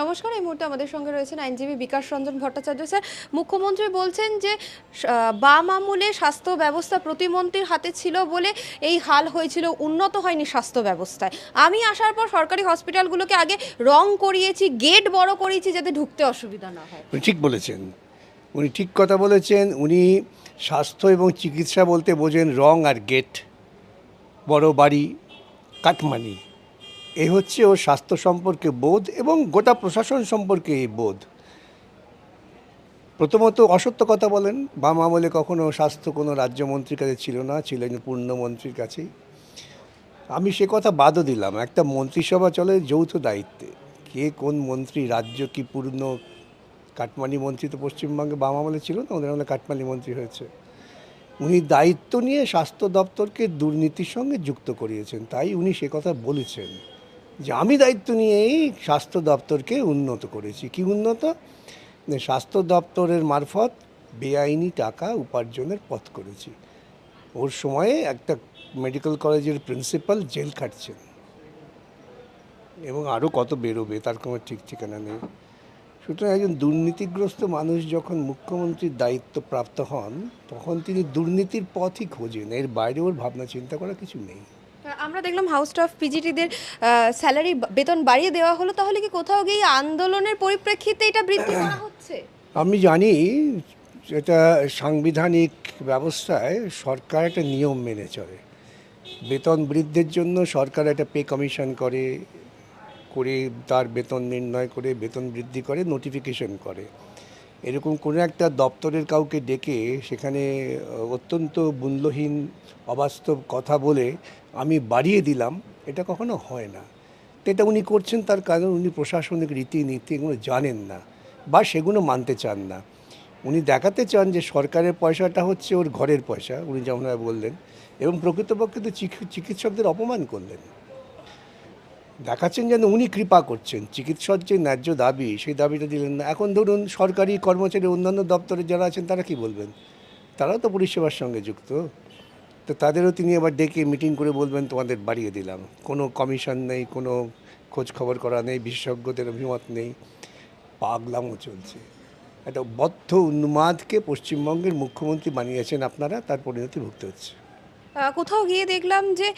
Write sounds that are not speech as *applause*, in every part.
নমস্কার, এই মুহূর্তে আমাদের সঙ্গে রয়েছেন আইনজীবী বিকাশ রঞ্জন ভট্টাচার্য। স্যার, মুখ্যমন্ত্রী বলছেন যে বাম আমলে স্বাস্থ্য ব্যবস্থা প্রতিমন্ত্রীর হাতে ছিল বলে এই হাল হয়েছিল, উন্নত হয়নি স্বাস্থ্য ব্যবস্থায়। আমি আসার পর সরকারি হসপিটালগুলোকে আগে রং করিয়েছি, গেট বড় করিয়েছি যাতে ঢুকতে অসুবিধা না হয়। উনি ঠিক বলেছেন। উনি ঠিক কথা বলেছেন, উনি স্বাস্থ্য এবং চিকিৎসা বলতে বোঝেন রং আর গেট, বড় বাড়ি কাটমানি এই হচ্ছে ওর স্বাস্থ্য সম্পর্কে বোধ এবং গোটা প্রশাসন সম্পর্কে এই বোধ। প্রথমত অসত্য কথা বলেন, বাম আমলে কখনো স্বাস্থ্য কোনো রাজ্যমন্ত্রীর কাছে ছিল না, ছিলেন পূর্ণমন্ত্রীর কাছেই। আমি সে কথা বাদও দিলাম, একটা মন্ত্রিসভা চলে যৌথ দায়িত্বে। কে কোন মন্ত্রী, রাজ্য কি পূর্ণ? কাটমানি মন্ত্রী তো পশ্চিমবঙ্গে বাম আমলে ছিল না, ওদের আমলে কাটমানি মন্ত্রী হয়েছে। উনি দায়িত্ব নিয়ে স্বাস্থ্য দপ্তরকে দুর্নীতির সঙ্গে যুক্ত করিয়েছেন, তাই উনি সে কথা বলেছেন। যে আমি দায়িত্ব নিয়েই স্বাস্থ্য দপ্তরকে উন্নত করেছি। কি উন্নত? স্বাস্থ্য দপ্তরের মারফত বেআইনি টাকা উপার্জনের পথ করেছি। ওর সময়ে একটা মেডিকেল কলেজের প্রিন্সিপাল জেল খাটছেন। এবং আরও কত বেরোবে তার কোনো ঠিক ঠিকানা নেই। সুতরাং একজন দুর্নীতিগ্রস্ত মানুষ যখন মুখ্যমন্ত্রীর দায়িত্ব প্রাপ্ত হন, তখন তিনি দুর্নীতির পথই খোঁজেন। এর বাইরে ওর ভাবনা চিন্তা করা কিছু নেই। আমরা দেখলাম হাউস অফ পিজিটিদের স্যালারি বেতন বাড়িয়ে দেওয়া হলো, তাহলে কি কোথাও গিয়ে আন্দোলনের পরিপ্রেক্ষিতে এটা বৃদ্ধি করা হচ্ছে? আমি জানি এটা সাংবিধানিক ব্যবস্থায় সরকার একটা নিয়ম মেনে চলে। বেতন বৃদ্ধির জন্য সরকার একটা পে কমিশন করে করে তার বেতন নির্ণয় করে, বেতন বৃদ্ধি করে নোটিফিকেশন করে। এরকম কোনো একটা দপ্তরের কাউকে ডেকে সেখানে অত্যন্ত মূল্যহীন, অবাস্তব কথা বলে আমি বাড়িয়ে দিলাম, এটা কখনো হয় না। এটা উনি করছেন, তার কারণ উনি প্রশাসনিক রীতিনীতি এগুলো জানেন না বা সেগুলো মানতে চান না। উনি দেখাতে চান যে সরকারের পয়সাটা হচ্ছে ওর ঘরের পয়সা, উনি যেমনভাবে বললেন, এবং প্রকৃতপক্ষে তো চিকিৎসকদের অপমান করলেন। দেখাচ্ছেন যেন উনি কৃপা করছেন। চিকিৎসক যে ন্যায্য দাবি, সেই দাবিটা দিলেন না। এখন ধরুন সরকারি কর্মচারী, অন্যান্য দপ্তরে যারা আছেন, তারা কি বলবেন? তারাও তো পরিষেবার সঙ্গে যুক্ত। তো তাদেরও তিনি এবার ডেকে মিটিং করে বলবেন, তোমাদের বাড়িয়ে দিলাম। কোনো কমিশন নেই, কোনো খোঁজ খবর করা নেই, বিশেষজ্ঞদের অভিমত নেই। পাগলামও চলছে। একটা বদ্ধ উন্মাদকে পশ্চিমবঙ্গের মুখ্যমন্ত্রী বানিয়েছেন আপনারা, তার পরিণতি ভুগতে হচ্ছে। কোথাও গিয়ে দেখলাম যে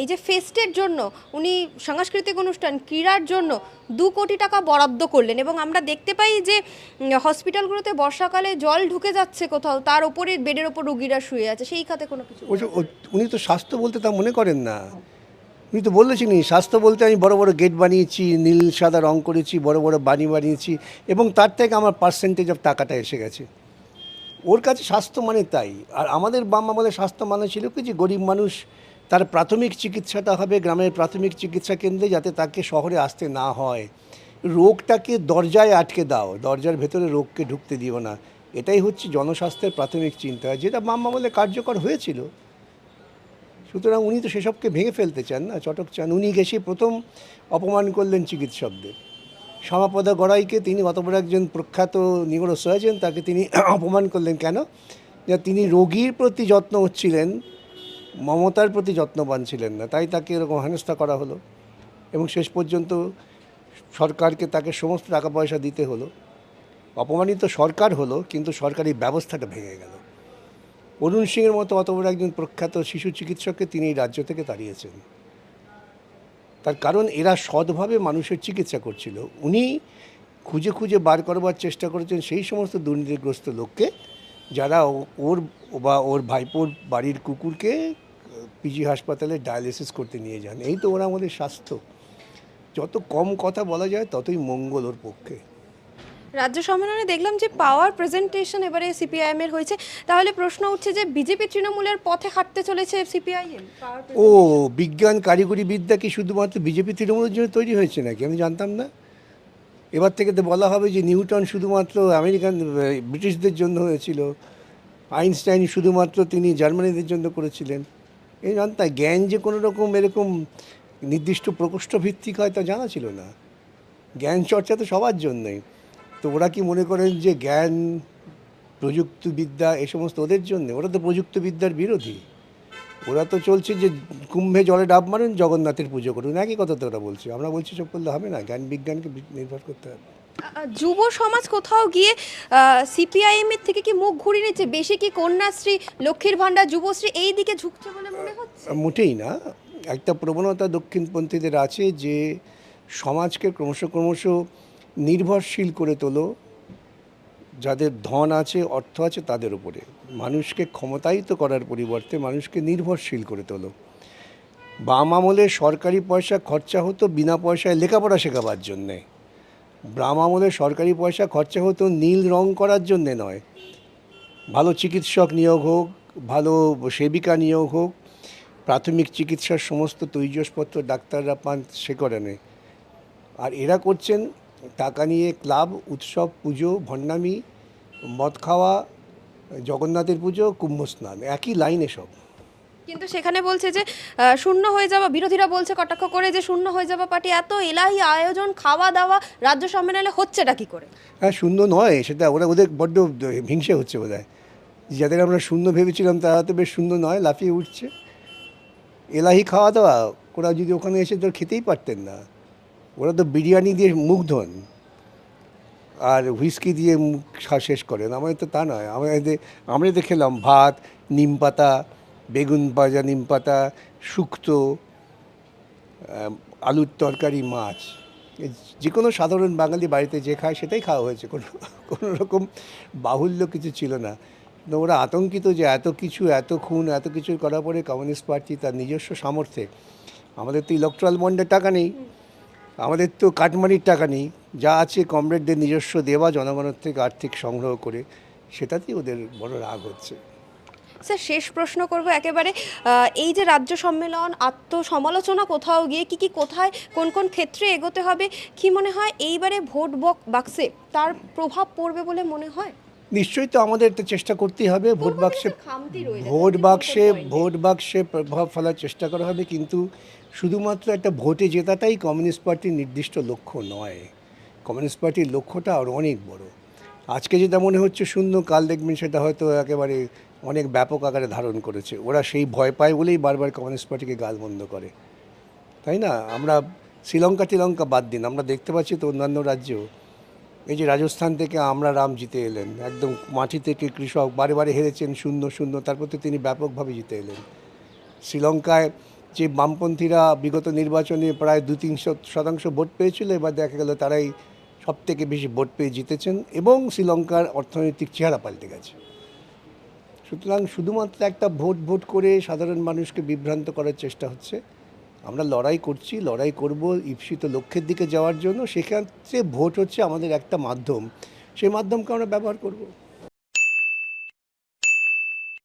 এই যে ফেস্টের জন্য উনি সাংস্কৃতিক অনুষ্ঠান ক্রীড়ার জন্য দু কোটি টাকা বরাদ্দ করলেন এবং আমরা দেখতে পাই যে হসপিটালগুলোতে বর্ষাকালে জল ঢুকে যাচ্ছে কোথাও তার ওপরে বেডের ওপর রুগীরা শুয়ে আছে সেই খাতে কোনো কিছু উনি তো স্বাস্থ্য বলতে তা মনে করেন না। উনি তো বলেছেনই স্বাস্থ্য বলতে আমি বড় বড় গেট বানিয়েছি নীল সাদা রং করেছি বড় বড় বাড়ি বানিয়েছি এবং তার থেকে আমার পার্সেন্টেজ অফ টাকাটা এসে গেছে। ওর কাছে স্বাস্থ্য মানে তাই। আর আমাদের বাম আমাদের স্বাস্থ্য মানে ছিল কি যে গরিব মানুষ তার প্রাথমিক চিকিৎসাটা হবে গ্রামের প্রাথমিক চিকিৎসা কেন্দ্রে যাতে তাকে শহরে আসতে না হয়। রোগটাকে দরজায় আটকে দাও, দরজার ভেতরে রোগকে ঢুকতে দিও না। এটাই হচ্ছে জনস্বাস্থ্যের প্রাথমিক চিন্তা। যেটা বাম আমলে কার্যকর হয়েছিল। সুতরাং উনি তো সেসবকে ভেঙে ফেলতে চান না, চটক চান। উনি গেছে প্রথম অপমান করলেন চিকিৎসকদের। শ্যামাপদা গড়াইকে তিনি অত বড় একজন প্রখ্যাত নিগড় সয়েছেন তাকে তিনি *clears throat* অপমান করলেন কেন? যে তিনি রোগীর প্রতি যত্ন হচ্ছিলেন, মমতার প্রতি যত্নবান ছিলেন না, তাই তাকে এরকম হেনস্থা করা হলো এবং শেষ পর্যন্ত সরকারকে তাকে সমস্ত টাকা পয়সা দিতে হলো। অপমানিত সরকার হলো, কিন্তু সরকারি ব্যবস্থাটা ভেঙে গেল। অরুণ সিংয়ের মতো অত বড় একজন প্রখ্যাত শিশু চিকিৎসককে তিনি রাজ্য থেকে তাড়িয়েছেন। তার কারণ এরা সৎভাবে মানুষের চিকিৎসা করছিল। উনি খুঁজে খুঁজে বার করবার চেষ্টা করেছেন সেই সমস্ত দুর্নীতিগ্রস্ত লোককে, যারা ওর বা ওর ভাইপোর বাড়ির কুকুরকে, পিজি হাসপাতালে ডায়ালিসিস করতে নিয়ে যান। এই তো ওরা আমাদের স্বাস্থ্য। যত কম কথা বলা যায়, ততই মঙ্গল ওর পক্ষে। রাজ্য সম্মেলনে দেখলাম যে পাওয়ার প্রেজেন্টেশন এবারে সিপিআইএম এর হয়েছে। তাহলে প্রশ্ন উঠছে যে বিজেপি তৃণমূলের পথে হাঁটতে চলেছে সিপিআইএম ও, বিজ্ঞান কারিগরি বিদ্যা কি শুধুমাত্র বিজেপি তৃণমূলের জন্য তৈরি হয়েছে নাকি? আমি জানতাম না। এবার থেকে তো বলা হবে যে নিউটন শুধুমাত্র আমেরিকান ব্রিটিশদের জন্য হয়েছিল। আইনস্টাইন শুধুমাত্র তিনি জার্মানিদের জন্য করেছিলেন। এই জানতাম জ্ঞান যে কোনো রকম এরকম নির্দিষ্ট প্রকোষ্ঠ ভিত্তিক হয় তা জানা ছিল না। জ্ঞান চর্চা তো সবার জন্যই। তো ওরা কি মনে করেন যে জ্ঞান প্রযুক্তিবিদ্যা এ সমস্ত ওদের জন্য? ওরা তো প্রযুক্তিবিদ্যার বিরোধী। ওরা তো চলছে যে কুম্ভে জলে ডাব মারুন জগন্নাথের পুজো করুন। একই কথা তো ওরা বলছে। আমরা বলছি সব করলে হবে না। জ্ঞান বিজ্ঞানকে নির্ভর করতে হবে। যুব সমাজ কোথাও গিয়ে সিপিআইএম এর থেকে কি মুখ ঘুরিয়ে নিচ্ছে? বেশি কি কন্যাশ্রী লক্ষ্মীর ভাণ্ডার যুবশ্রী এই দিকে ঝুঁকছে বলে মনে হচ্ছে? মোটেই না। একটা প্রবণতা দক্ষিণপন্থীদের আছে যে সমাজকে ক্রমশ ক্রমশ নির্ভরশীল করে তোলো। যাদের ধন আছে, অর্থ আছে, তাদের উপরে। মানুষকে ক্ষমতায়িত করার পরিবর্তে মানুষকে নির্ভরশীল করে তোলো। বাম আমলে সরকারি পয়সা খরচা হতো বিনা পয়সায় লেখাপড়া শেখাবার জন্যে। বাম আমলে সরকারি পয়সা খরচা হতো নীল রং করার জন্যে নয়। ভালো চিকিৎসক নিয়োগ হোক, ভালো সেবিকা নিয়োগ হোক, প্রাথমিক চিকিৎসার সমস্ত তৈজসপত্র ডাক্তাররা পান সে কারণে। আর এরা করছেন টাকা নিয়ে ক্লাব উৎসব পুজো ভণ্ডামি মদ খাওয়া জগন্নাথের পুজো কুম্ভ স্নান একই লাইনে সব। কিন্তু সেখানে বলছে যে শূন্য হয়ে যাওয়া বিরোধীরা বলছে কটাক্ষ করে যে শূন্য হয়ে যাওয়া পার্টি এত এলাহি আয়োজন খাওয়া দাওয়া রাজ্য সম্মেলনে হচ্ছেটা কি করে? হ্যাঁ শূন্য নয় সেটা ওরা ওদের বড্ড হিংসে হচ্ছে বোধ হয় যাদের আমরা শূন্য ভেবেছিলাম তারা তো বেশ শূন্য নয় লাফিয়ে উঠছে। এলাহি খাওয়া দাওয়া ওরা যদি ওখানে এসে তো খেতেই পারতেন না। ওরা তো বিরিয়ানি দিয়ে মুখ ধোন আর হুইস্কি দিয়ে মুখ শেষ করেন। আমাদের তো তা নয়। আমাদের, আমরা তো খেলাম ভাত, নিম পাতা, বেগুন ভাজা, নিম পাতা, শুক্তো আলুর তরকারি, মাছ। যে কোনো সাধারণ বাঙালি বাড়িতে যে খায় সেটাই খাওয়া হয়েছে। কোনো কোনো রকম বাহুল্য কিছু ছিল না। ওরা আতঙ্কিত যে এত কিছু, এত খুন, এত কিছু করার পরে কমিউনিস্ট পার্টি তার নিজস্ব সামর্থ্যে। আমাদের তো ইলেকট্রাল বন্ডের টাকা নেই। আমাদের তো কাটমানির টাকা নেই। যা আছে কমরেডদের নিজস্ব দেওয়া জনগণের থেকে আর্থিক সংগ্রহ করে সেটাতেই ওদের বড় রাগ হচ্ছে। স্যার শেষ প্রশ্ন করব একেবারে। এই যে রাজ্য সম্মেলন আত্মসমালোচনা কোথাও গিয়ে কি কি কোথায় কোন কোন ক্ষেত্রে এগোতে হবে কি মনে হয় এইবারে ভোট বক- বাক্সে তার প্রভাব পড়বে বলে মনে হয়? নিশ্চয়ই তো আমাদের তো চেষ্টা করতেই হবে। ভোট বাক্সে ভোট বাক্সে। ভোট বাক্সে প্রভাব ফেলার চেষ্টা করা হবে কিন্তু শুধুমাত্র একটা ভোটে জেতাটাই কমিউনিস্ট পার্টির নির্দিষ্ট লক্ষ্য নয়। কমিউনিস্ট পার্টির লক্ষ্যটা আরও অনেক বড়। আজকে যেটা মনে হচ্ছে শূন্য, কাল দেখবেন সেটা হয়তো একেবারে অনেক ব্যাপক আকারে ধারণ করেছে। ওরা সেই ভয় পায় বলেই বারবার কমিউনিস্ট পার্টিকে গালমন্দ করে। তাই না? আমরা শ্রীলঙ্কা, টিলঙ্কা বাদ দিন। আমরা দেখতে পাচ্ছি তো অন্যান্য রাজ্যেও। এই যে রাজস্থান থেকে আমরা রাম জিতে এলেন, একদম মাটি থেকে কৃষক বারে বারে হেরেছেন শূন্য শূন্য, তারপর তো তিনি ব্যাপকভাবে জিতে এলেন। শ্রীলঙ্কায় যে বামপন্থীরা বিগত নির্বাচনে প্রায় দু তিনশো শতাংশ ভোট পেয়েছিল, এবার দেখা গেল তারাই সব থেকে বেশি ভোট পেয়ে জিতেছেন এবং শ্রীলঙ্কার অর্থনৈতিক চেহারা পাল্টে গেছে। সুতরাং শুধুমাত্র একটা ভোট ভোট করে সাধারণ মানুষকে বিভ্রান্ত করার চেষ্টা হচ্ছে। আমরা লড়াই করছি, লড়াই করব ঈপ্সিত লক্ষ্যের দিকে যাওয়ার জন্য। সেক্ষেত্রে ভোট হচ্ছে আমাদের একটা মাধ্যম। সেই মাধ্যমকে আমরা ব্যবহার করব।